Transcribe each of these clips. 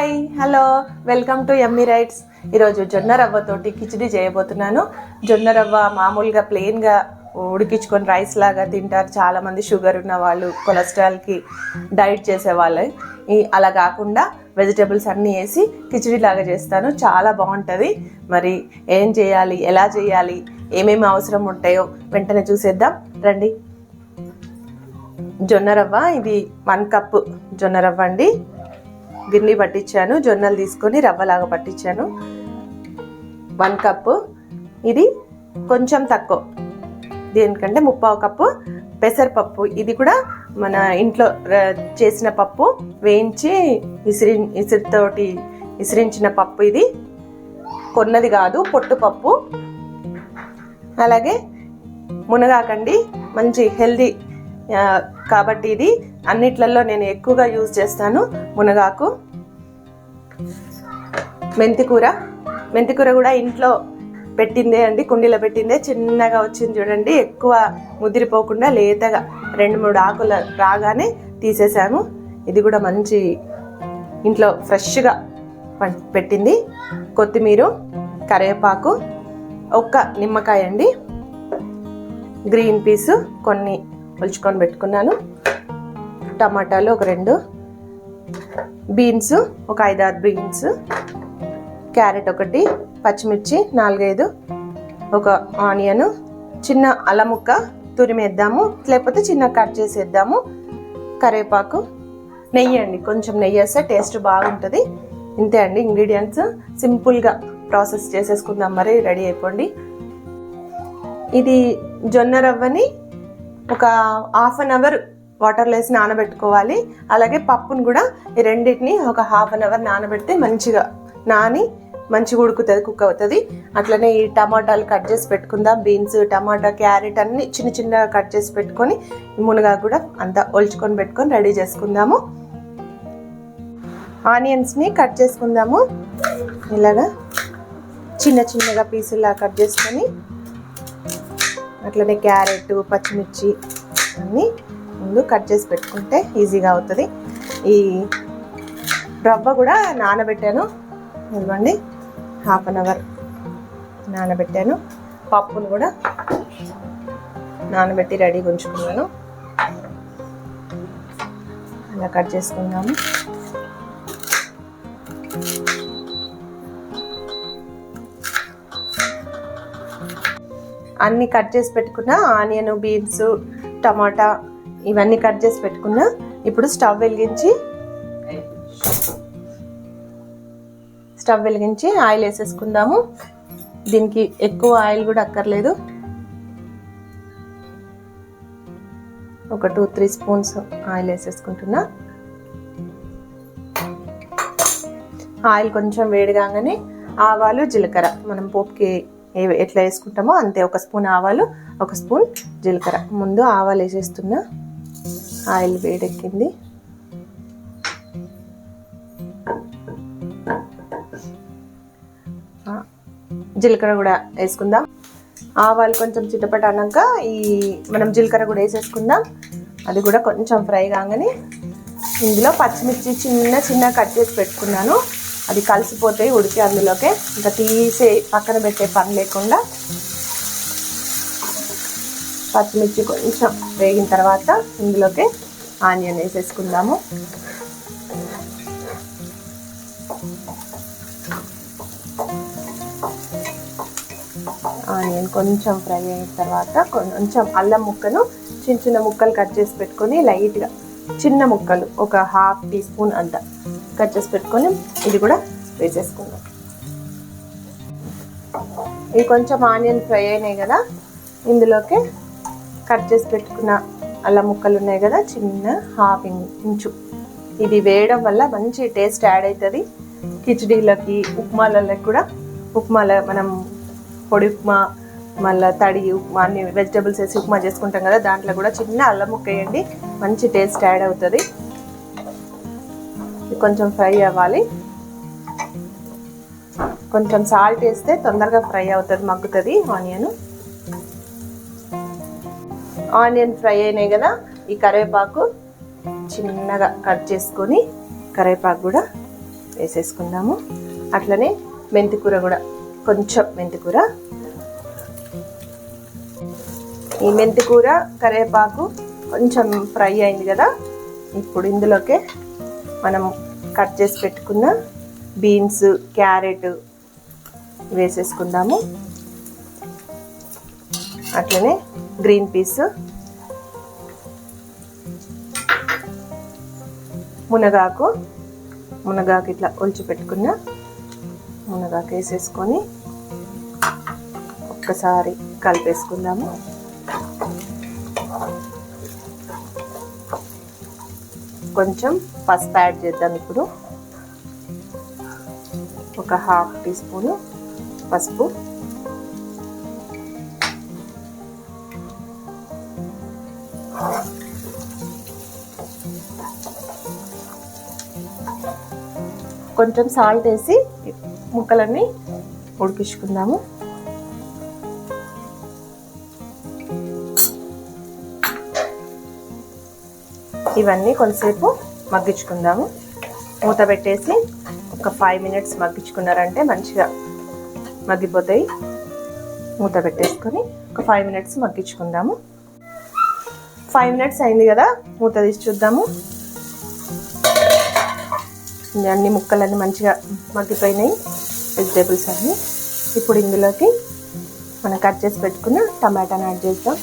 Hi hello welcome to Emmy rights. ఈరోజు జొన్న రవ్వతోటి కిచిడి చేయబోతున్నాను. జొన్న రవ్వ మామూలుగా ప్లెయిన్గా ఉడికించుకొని రైస్ లాగా తింటారు. చాలామంది షుగర్ ఉన్న వాళ్ళు కొలెస్ట్రాల్కి డైట్ చేసే వాళ్ళు. ఈ- అలా కాకుండా వెజిటేబుల్స్ అన్నీ వేసి కిచిడి లాగా చేస్తాను. చాలా బాగుంటుంది. మరి ఏం చేయాలి ఎలా చేయాలి ఏమేమి అవసరం ఉంటాయో వెంటనే చూసేద్దాం. రండి. జొన్న రవ్వ ఇది వన్ కప్ జొన్న రవ్వ అండి. గిన్నె పట్టించాను జొన్నలు తీసుకొని రవ్వలాగా పట్టించాను. వన్ కప్పు ఇది కొంచెం తక్కువ. దేనికంటే ముప్పావు కప్పు పెసరపప్పు. ఇది కూడా మన ఇంట్లో చేసిన పప్పు. వేయించి విసిరి ఇసిరితోటి విసిరించిన పప్పు ఇది. కొన్నది కాదు పొట్టు పప్పు. అలాగే మునగాకండి. మంచి హెల్దీ కాబట్టి ఇది అన్నిట్లలో నేను ఎక్కువగా యూజ్ చేస్తాను మునగాకు మెంతికూర. మెంతికూర కూడా ఇంట్లో పెట్టిందే అండి కుండీలో పెట్టిందే. చిన్నగా వచ్చింది చూడండి ఎక్కువ ముదిరిపోకుండా లేతగా రెండు మూడు ఆకులు రాగానే తీసేసాము. ఇది కూడా మంచి ఇంట్లో ఫ్రెష్గా పెట్టింది. కొత్తిమీర కరివేపాకు ఒక్క నిమ్మకాయ అండి. గ్రీన్ పీసు కొన్ని ఒలుచుకొని పెట్టుకున్నాను. టమాటాలు ఒక రెండు. బీన్స్ ఒక ఐదారు బీన్స్. క్యారెట్ ఒకటి పచ్చిమిర్చి నాలుగైదు. ఒక ఆనియన్. చిన్న అలముక్క తురిమేద్దాము. లేకపోతే చిన్న కట్ చేసేద్దాము. కరివేపాకు. నెయ్యి అండి కొంచెం నెయ్యి వేస్తే టేస్ట్ బాగుంటుంది. ఇంతే అండి ఇంగ్రీడియంట్స్. సింపుల్గా ప్రాసెస్ చేసేసుకుందాం. మరి రెడీ అయిపోండి. ఇది జొన్న రవ్వని ఒక హాఫ్ అన్ అవర్ వాటర్లో వేసి నానబెట్టుకోవాలి. అలాగే పప్పును కూడా ఈ రెండింటిని ఒక హాఫ్ అన్ అవర్ నానబెడితే మంచిగా నాని మంచిగా ఉడుకుతుంది కుక్ అవుతుంది. అట్లనే ఈ టమాటాలు కట్ చేసి పెట్టుకుందాం. బీన్స్ టమాటా క్యారెట్ అన్ని చిన్న చిన్నగా కట్ చేసి పెట్టుకొని మునగా కూడా అంతా ఒలుచుకొని పెట్టుకొని రెడీ చేసుకుందాము. ఆనియన్స్ని కట్ చేసుకుందాము. ఇలాగా చిన్న చిన్నగా పీసులా కట్ చేసుకొని అట్లనే క్యారెట్ పచ్చిమిర్చి అన్నీ ముందు కట్ చేసి పెట్టుకుంటే ఈజీగా అవుతుంది. ఈ రవ్వ కూడా నానబెట్టాను. ఇవ్వండి హాఫ్ అన్ అవర్ నానబెట్టాను. పప్పును కూడా నానబెట్టి రెడీగా ఉంచుకున్నాను. అలా కట్ చేసుకుందాము. అన్ని కట్ చేసి పెట్టుకున్న ఆనియన్ బీన్స్ టమాటా ఇవన్నీ కట్ చేసి పెట్టుకున్నా ఇప్పుడు స్టవ్ వెలిగించి స్టవ్ వెలిగించి ఆయిల్ వేసేసుకుందాము. దీనికి ఎక్కువ ఆయిల్ కూడా అక్కర్లేదు. ఒక టూ త్రీ స్పూన్స్ ఆయిల్ వేసేసుకుంటున్నా. ఆయిల్ కొంచెం వేడిగానే ఆవాలు జీలకర్ర మనం పోపుకి ఎట్లా వేసుకుంటామో అంతే ఒక స్పూన్ ఆవాలు ఒక స్పూన్ జీలకర్ర. ముందు ఆవాలు వేసేస్తున్నా. ఆయిల్ వేడెక్కింది. జీలకర్ర కూడా వేసుకుందాం. ఆవాలు కొంచెం చిటపట అన్నాక ఈ మనం జీలకర్ర కూడా వేసేసుకుందాం. అది కూడా కొంచెం ఫ్రై కాగానే ఇందులో పచ్చిమిర్చి చిన్న చిన్న కట్ చేసి పెట్టుకున్నాను. అది కలిసిపోతాయి ఉడికి అందులోకే ఇంకా తీసే పక్కన పెట్టే పని లేకుండా పచ్చిమిర్చి కొంచెం వేగిన తర్వాత ఇందులోకి ఆనియన్ వేసేసుకుందాము. ఆనియన్ కొంచెం ఫ్రై అయిన తర్వాత కొంచెం అల్లం ముక్కను చిన్న చిన్న ముక్కలు కట్ చేసి పెట్టుకొని లైట్గా చిన్న ముక్కలు ఒక హాఫ్ టీ స్పూన్ అంత కట్ చేసి పెట్టుకొని ఇది కూడా వేసేసుకుందాం. ఇవి కొంచెం ఆనియన్ ఫ్రై అయినాయి కదా ఇందులోకి కట్ చేసి పెట్టుకున్న అల్లం ముక్కలు ఉన్నాయి కదా చిన్న హాఫ్ ఇంచు. ఇది వేయడం వల్ల మంచి టేస్ట్ యాడ్ అవుతుంది కిచడీలకి ఉప్మాలకి కూడా ఉప్మాల మనం పొడి ఉప్మా మళ్ళీ తడి ఉప్మా అన్ని వెజిటబుల్స్ వేసి ఉప్మా చేసుకుంటాం కదా దాంట్లో కూడా చిన్న అల్లం ముక్క వేయండి మంచి టేస్ట్ యాడ్ అవుతుంది. కొంచెం ఫ్రై అవ్వాలి. కొంచెం సాల్ట్ వేస్తే తొందరగా ఫ్రై అవుతుంది మగ్గుతుంది ఆనియన్. ఆనియన్ ఫ్రై అయినాయి కదా ఈ కరివేపాకు చిన్నగా కట్ చేసుకొని కరివేపాకు కూడా వేసేసుకుందాము. అట్లనే మెంతికూర కూడా కొంచెం మెంతికూర. ఈ మెంతికూర కరివేపాకు కొంచెం ఫ్రై అయింది కదా ఇప్పుడు ఇందులోకే మనం కట్ చేసి పెట్టుకున్న బీన్స్ క్యారెట్ వేసేసుకుందాము. అట్లనే గ్రీన్ పీస్ మునగాకు మునగాకు ఇట్లా ఒలిచి పెట్టుకున్న మునగాకు వేసేసుకొని ఒక్కసారి కలిపేసుకుందాము. కొంచెం పసుపు యాడ్ చేద్దాం ఇప్పుడు. ఒక హాఫ్ టీ స్పూన్ పసుపు. కొంచెం సాల్ట్ వేసి ముక్కలన్నీ ఉడికించుకుందాము. ఇవన్నీ కొంతసేపు మగ్గించుకుందాము. మూత పెట్టేసి ఒక ఫైవ్ మినిట్స్ మగ్గించుకున్నారంటే మంచిగా మగ్గిపోతాయి. మూత పెట్టేసుకొని ఒక ఫైవ్ మినిట్స్ మగ్గించుకుందాము. ఫైవ్ మినిట్స్ అయింది కదా మూత తీసి చూద్దాము. అన్ని ముక్కలన్నీ మంచిగా మగ్గిపోయినాయి వెజిటేబుల్స్ అన్నీ. ఇప్పుడు ఇందులోకి మనం కట్ చేసి పెట్టుకున్న టమాటాని యాడ్ చేద్దాం.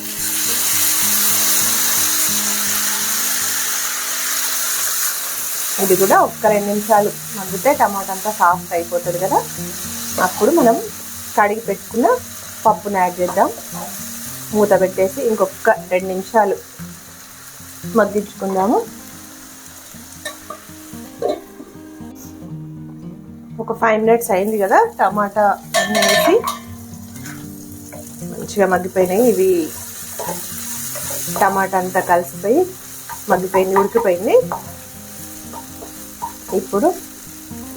ఇది కూడా ఒక్క రెండు నిమిషాలు మగ్గితే టమాటా అంతా సాఫ్ట్ అయిపోతుంది కదా. అప్పుడు మనం కడిగి పెట్టుకున్న పప్పుని యాడ్ చేద్దాం. మూత పెట్టేసి ఇంకొక రెండు నిమిషాలు మగ్గించుకుందాము. ఒక ఫైవ్ మినిట్స్ అయింది కదా టమాటా అన్నీ వేసి మంచిగా మగ్గిపోయినాయి. ఇవి టమాటా అంతా కలిసిపోయి మగ్గిపోయింది ఉడికిపోయింది. ఇప్పుడు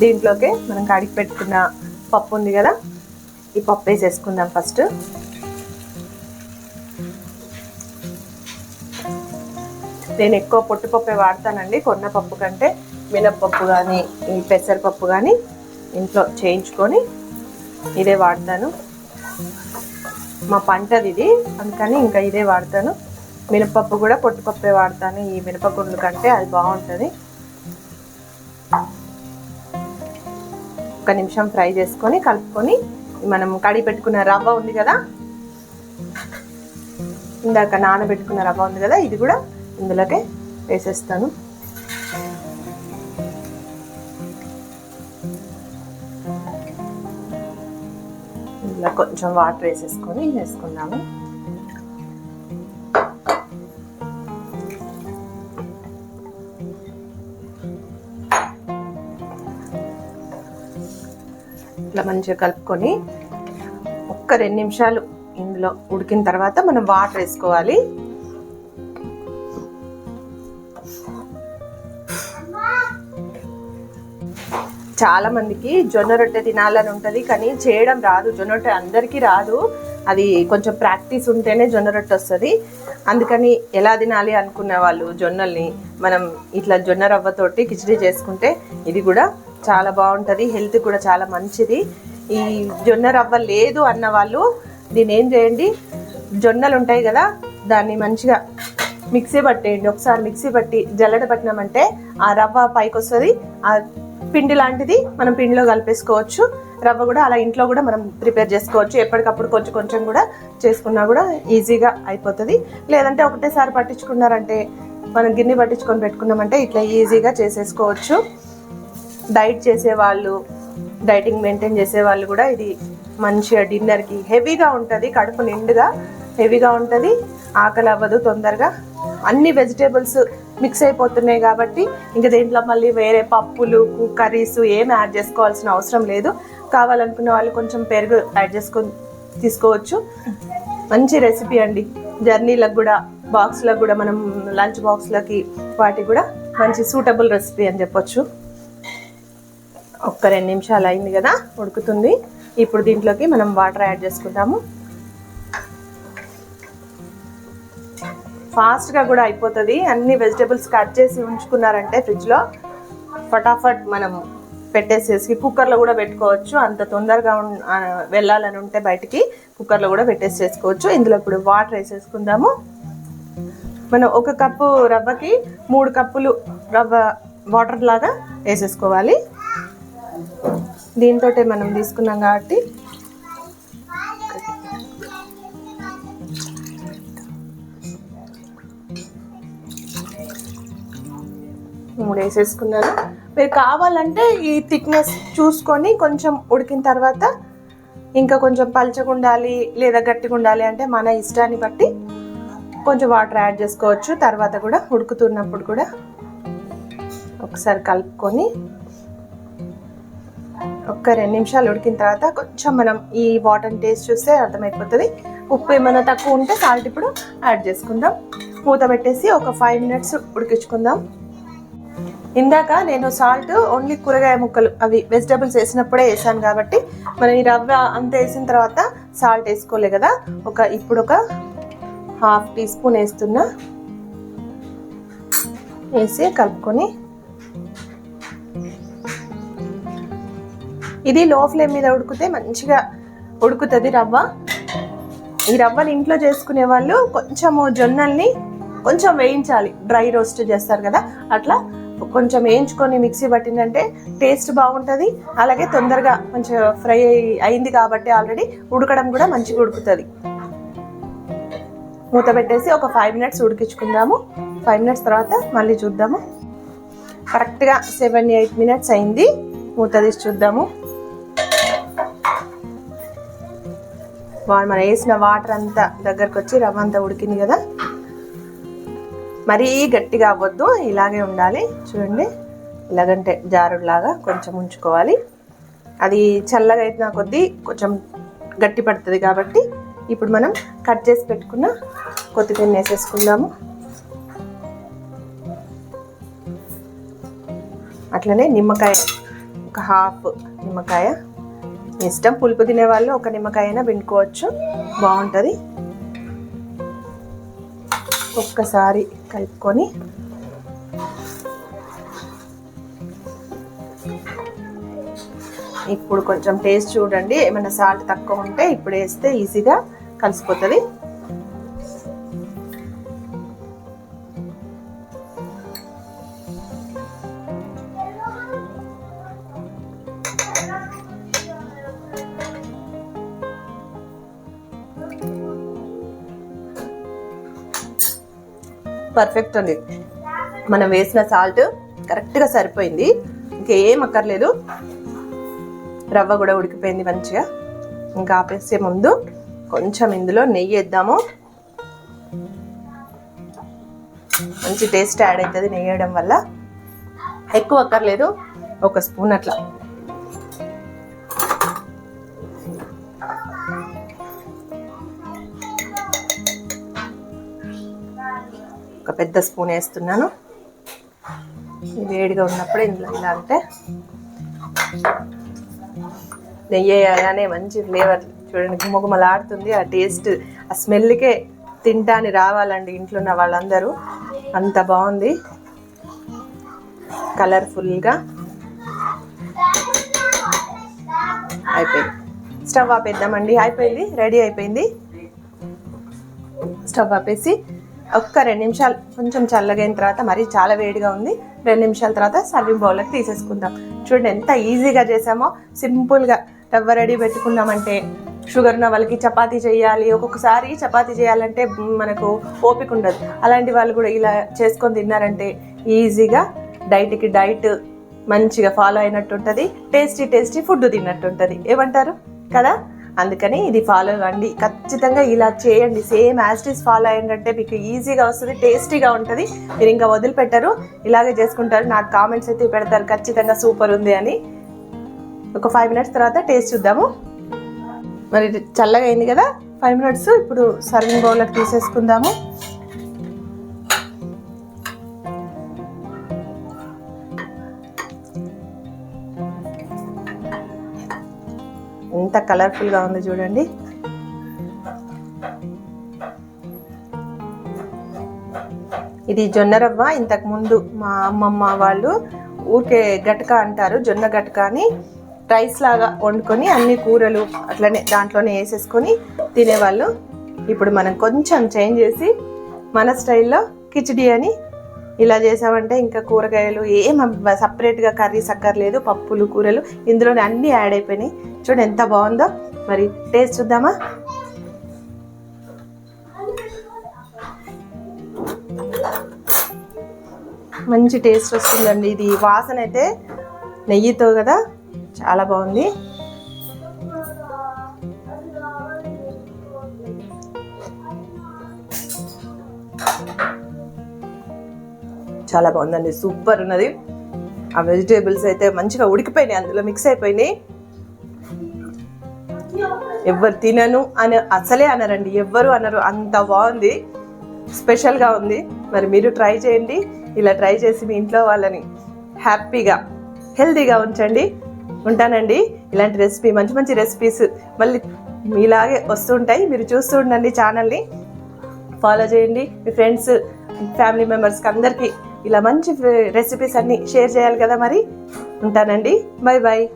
దీంట్లోకి మనం కడిగి పెట్టుకున్న పప్పు ఉంది కదా ఈ పప్పు వేసేసుకుందాం ఫస్ట్ నేను ఎక్కువ పొట్టుపప్పే వాడతానండి కొన్న పప్పు కంటే మినప్పప్పు కానీ ఈ పెసరపప్పు కానీ ఇంట్లో చేయించుకొని ఇదే వాడతాను. మా పంటది ఇది అందుకని ఇంకా ఇదే వాడతాను. మినపప్పు కూడా పొట్టుపప్పే వాడతాను ఈ మినపగుండ్ల కంటే అది బాగుంటుంది. ఒక నిమిషం ఫ్రై చేసుకొని కలుపుకొని మనం కడిగి పెట్టుకున్న రవ్వ ఉంది కదా ఇందాక నానబెట్టుకున్న రవ్వ ఉంది కదా ఇది కూడా ఇందులోకే వేసేస్తాను. ఇందులో కొంచెం వాటర్ వేసేసుకొని వేసుకుందాము. ఇట్లా మంచిగా కలుపుకొని ఒక్క రెండు నిమిషాలు ఇందులో ఉడికిన తర్వాత మనం వాటర్ వేసుకోవాలి. చాలా మందికి జొన్న రొట్టె తినాలని ఉంటుంది కానీ చేయడం రాదు. జొన్న రొట్టె అందరికీ రాదు. అది కొంచెం ప్రాక్టీస్ ఉంటేనే జొన్న రొట్టె వస్తుంది. అందుకని ఎలా తినాలి అనుకున్న వాళ్ళు జొన్నల్ని మనం ఇట్లా జొన్న రవ్వతోటి కిచడీ చేసుకుంటే ఇది కూడా చాలా బాగుంటుంది. హెల్త్ కూడా చాలా మంచిది. ఈ జొన్న రవ్వ లేదు అన్న వాళ్ళు దీన్ని ఏం చేయండి? జొన్నలు ఉంటాయి కదా దాన్ని మంచిగా మిక్సీ పట్టేయండి. ఒకసారి మిక్సీ పట్టి జల్లడ పట్టినామంటే ఆ రవ్వ పైకి వస్తుంది ఆ పిండి లాంటిది మనం పిండిలో కలిపేసుకోవచ్చు. రవ్వ కూడా అలా ఇంట్లో కూడా మనం ప్రిపేర్ చేసుకోవచ్చు. ఎప్పటికప్పుడు కొంచెం కొంచెం కూడా చేసుకున్నా కూడా ఈజీగా అయిపోతుంది. లేదంటే ఒకటేసారి పట్టించుకున్నారంటే మనం గిన్నె పట్టించుకొని పెట్టుకున్నామంటే ఇట్లా ఈజీగా చేసేసుకోవచ్చు. డైట్ చేసేవాళ్ళు డైటింగ్ మెయింటైన్ చేసే వాళ్ళు కూడా ఇది మంచిగా డిన్నర్కి హెవీగా ఉంటుంది కడుపు నిండుగా హెవీగా ఉంటుంది ఆకలి అవ్వదు తొందరగా. అన్ని వెజిటేబుల్స్ మిక్స్ అయిపోతున్నాయి కాబట్టి ఇంకా దీంట్లో మళ్ళీ వేరే పప్పులు కర్రీస్ ఏం యాడ్ చేసుకోవాల్సిన అవసరం లేదు. కావాలనుకున్న వాళ్ళు కొంచెం పెరుగు యాడ్ చేసుకొని తీసుకోవచ్చు. మంచి రెసిపీ అండి. జర్నీలకు కూడా బాక్స్లకు కూడా మనం లంచ్ బాక్స్లకి వాటికి కూడా మంచి సూటబుల్ రెసిపీ అని చెప్పొచ్చు. ఒక్క రెండు నిమిషాలు అయింది కదా ఉడుకుతుంది. ఇప్పుడు దీంట్లోకి మనం వాటర్ యాడ్ చేసుకుంటాము. ఫాస్ట్గా కూడా అయిపోతుంది. అన్ని వెజిటేబుల్స్ కట్ చేసి ఉంచుకున్నారంటే ఫ్రిడ్జ్లో ఫటాఫట్ మనం పెట్టేసేసి కుక్కర్లో కూడా పెట్టుకోవచ్చు. అంత తొందరగా వెళ్ళాలని ఉంటే బయటికి కుక్కర్లో కూడా పెట్టేసి చేసుకోవచ్చు ఇందులో ఇప్పుడు వాటర్ వేసేసుకుందాము. మనం ఒక కప్పు రవ్వకి మూడు కప్పులు రవ్వ వాటర్ లాగా వేసేసుకోవాలి. దీంతో మనం తీసుకున్నాం కాబట్టి. మూడు వేసేసుకున్నాను మీరు కావాలంటే ఈ థిక్నెస్ చూసుకొని కొంచెం ఉడికిన తర్వాత ఇంకా కొంచెం పలచగా ఉండాలి లేదా గట్టిగా ఉండాలి అంటే మన ఇష్టాన్ని బట్టి కొంచెం వాటర్ యాడ్ చేసుకోవచ్చు. తర్వాత కూడా ఉడుకుతున్నప్పుడు కూడా ఒకసారి కలుపుకొని ఒక్క రెండు నిమిషాలు ఉడికిన తర్వాత కొంచెం మనం ఈ వాటర్ టేస్ట్ చూస్తే అర్థమైపోతుంది. ఉప్పు ఏమైనా తక్కువ ఉంటే సాల్ట్ ఇప్పుడు యాడ్ చేసుకుందాం. మూత పెట్టేసి ఒక ఫైవ్ మినిట్స్ ఉడికించుకుందాం. ఇందాక నేను సాల్ట్ ఓన్లీ కూరగాయ ముక్కలు అవి వెజిటబుల్స్ వేసినప్పుడే వేసాను కాబట్టి మనం ఈ రవ్వ అంత వేసిన తర్వాత సాల్ట్ వేసుకోలే కదా. ఒక ఇప్పుడు ఒక హాఫ్ టీ స్పూన్ వేస్తున్నా. వేసి కలుపుకొని ఇది లో ఫ్లేమ్ మీద ఉడికితే మంచిగా ఉడుకుతుంది రవ్వ. ఈ రవ్వని ఇంట్లో చేసుకునే వాళ్ళు కొంచెము జొన్నల్ని కొంచెం వేయించాలి. డ్రై రోస్ట్ చేస్తారు కదా అట్లా కొంచెం వేయించుకొని మిక్సీ పట్టిందంటే టేస్ట్ బాగుంటుంది. అలాగే తొందరగా కొంచెం ఫ్రై అయింది కాబట్టి ఆల్రెడీ ఉడకడం కూడా మంచిగా ఉడుకుతుంది. మూత పెట్టేసి ఒక ఫైవ్ మినిట్స్ ఉడికించుకుందాము. ఫైవ్ మినిట్స్ తర్వాత మళ్ళీ చూద్దాము. కరెక్ట్గా సెవెన్ ఎయిట్ మినిట్స్ అయింది. మూత తీసి చూద్దాము. మనం వేసిన వాటర్ అంతా దగ్గరకు వచ్చి రవ్వ అంతా ఉడికింది కదా. మరీ గట్టిగా అవ్వద్దు ఇలాగే ఉండాలి. చూడండి ఇలాగంటే జారుడులాగా కొంచెం ఉంచుకోవాలి. అది చల్లగా అయితే కొద్దీ కొంచెం గట్టి పడుతుంది కాబట్టి ఇప్పుడు మనం కట్ చేసి పెట్టుకున్న కొత్తిమీర వేసేసుకుందాము. అట్లనే నిమ్మకాయ ఒక హాఫ్ నిమ్మకాయ ఇష్టం. పులుపు తినే వాళ్ళు ఒక నిమ్మకాయ అయినా పిండుకోవచ్చు. బాగుంటుంది. ఒక్కసారి కలుపుకొని ఇప్పుడు కొంచెం టేస్ట్ చూడండి. ఏమైనా సాల్ట్ తక్కువ ఉంటే ఇప్పుడు వేస్తే ఈజీగా కలిసిపోతుంది. పర్ఫెక్ట్ అండి. మనం వేసిన సాల్ట్ కరెక్ట్గా సరిపోయింది. ఇంకేం అక్కర్లేదు. రవ్వ కూడా ఉడికిపోయింది మంచిగా. ఇంకా ఆపేసే ముందు కొంచెం ఇందులో నెయ్యి వేద్దాము. మంచి టేస్ట్ యాడ్ అవుతుంది నెయ్యి వేయడం వల్ల. ఎక్కువ అక్కర్లేదు. ఒక స్పూన్ అట్లా. ఒక పెద్ద స్పూన్ వేస్తున్నాను. ఇది వేడిగా ఉన్నప్పుడు ఇందులో ఇలా అంటే నెయ్యి వేయగానే మంచి ఫ్లేవర్ చూడండి గుమగుమలాడుతుంది. ఆ టేస్ట్ ఆ స్మెల్కే తింటాని రావాలండి ఇంట్లో ఉన్న వాళ్ళందరూ. అంత బాగుంది. కలర్ఫుల్గా అయిపోయింది. స్టవ్ ఆపేద్దామండి. అయిపోయింది? రెడీ అయిపోయింది? స్టవ్ ఆపేసి ఒక్క రెండు నిమిషాలు కొంచెం చల్లగైన తర్వాత మరీ చాలా వేడిగా ఉంది. రెండు నిమిషాల తర్వాత సర్వింగ్ బౌల్లోకి తీసేసుకుందాం. చూడండి ఎంత ఈజీగా చేసామో సింపుల్గా రవ్వ రెడీ పెట్టుకున్నామంటే షుగర్ ఉన్న వాళ్ళకి చపాతి చేయాలి ఒక్కొక్కసారి చపాతీ చేయాలంటే మనకు ఓపిక ఉండదు. అలాంటి వాళ్ళు కూడా ఇలా చేసుకొని తిన్నారంటే ఈజీగా డైట్కి డైట్ మంచిగా ఫాలో అయినట్టు ఉంటుంది టేస్టీ టేస్టీ ఫుడ్ తిన్నట్టు ఉంటుంది ఏమంటారు? కదా? అందుకని ఇది ఫాలో అవ్వండి. ఖచ్చితంగా ఇలా చేయండి. సేమ్ యాస్టీస్ ఫాలో అయ్యండి మీకు ఈజీగా వస్తుంది టేస్టీగా ఉంటుంది. మీరు ఇంకా వదిలిపెట్టరు. ఇలాగే చేసుకుంటారు. నాకు కామెంట్స్ అయితే పెడతారు. ఖచ్చితంగా సూపర్ ఉంది అని. ఒక ఫైవ్ మినిట్స్ తర్వాత టేస్ట్ చూద్దాము. మరి చల్లగా అయింది కదా? ఫైవ్ మినిట్స్ ఇప్పుడు సర్వింగ్ బౌల్లోకి తీసేసుకుందాము. కలర్ఫుల్గా ఉంది చూడండి. ఇది జొన్న రవ్వ. ఇంతకుముందు మా అమ్మమ్మ వాళ్ళు ఊరికే గటక అంటారు జొన్న గటక అని రైస్ లాగా వండుకొని అన్ని కూరలు అట్లనే దాంట్లోనే వేసేసుకొని తినేవాళ్ళు. ఇప్పుడు మనం కొంచెం చేంజ్ చేసి మన స్టైల్లో కిచిడి అని ఇలా చేసామంటే ఇంకా కూరగాయలు ఏం సపరేట్గా కర్రీస్ అక్కర్లేదు పప్పులు కూరలు. ఇందులోనే అన్నీ యాడ్ అయిపోయినాయి. చూడండి ఎంత బాగుందో. మరి టేస్ట్ చూద్దామా? మంచి టేస్ట్ వస్తుందండి. ఇది వాసన అయితే నెయ్యితో కదా. చాలా బాగుంది. చాలా బాగుందండి. సూపర్ ఉన్నది. ఆ వెజిటేబుల్స్ అయితే మంచిగా ఉడికిపోయినాయి అందులో మిక్స్ అయిపోయినాయి. ఎవరు తినను అని అసలే అనరండి. ఎవ్వరు అనరు. అంత బాగుంది. స్పెషల్గా ఉంది. మరి మీరు ట్రై చేయండి. ఇలా ట్రై చేసి మీ ఇంట్లో వాళ్ళని హ్యాపీగా హెల్తీగా ఉంచండి. ఉంటానండి. ఇలాంటి రెసిపీ మంచి మంచి రెసిపీస్ మళ్ళీ మీలాగే వస్తుంటాయి మీరు చూస్తూ ఉండండి ఛానల్ని. ఫాలో చేయండి. మీ ఫ్రెండ్స్ ఫ్యామిలీ మెంబర్స్కి అందరికీ ఇలా మంచి రెసిపీస్ అన్ని షేర్ చేయాలి కదా మరి? ఉంటానండి. Bye bye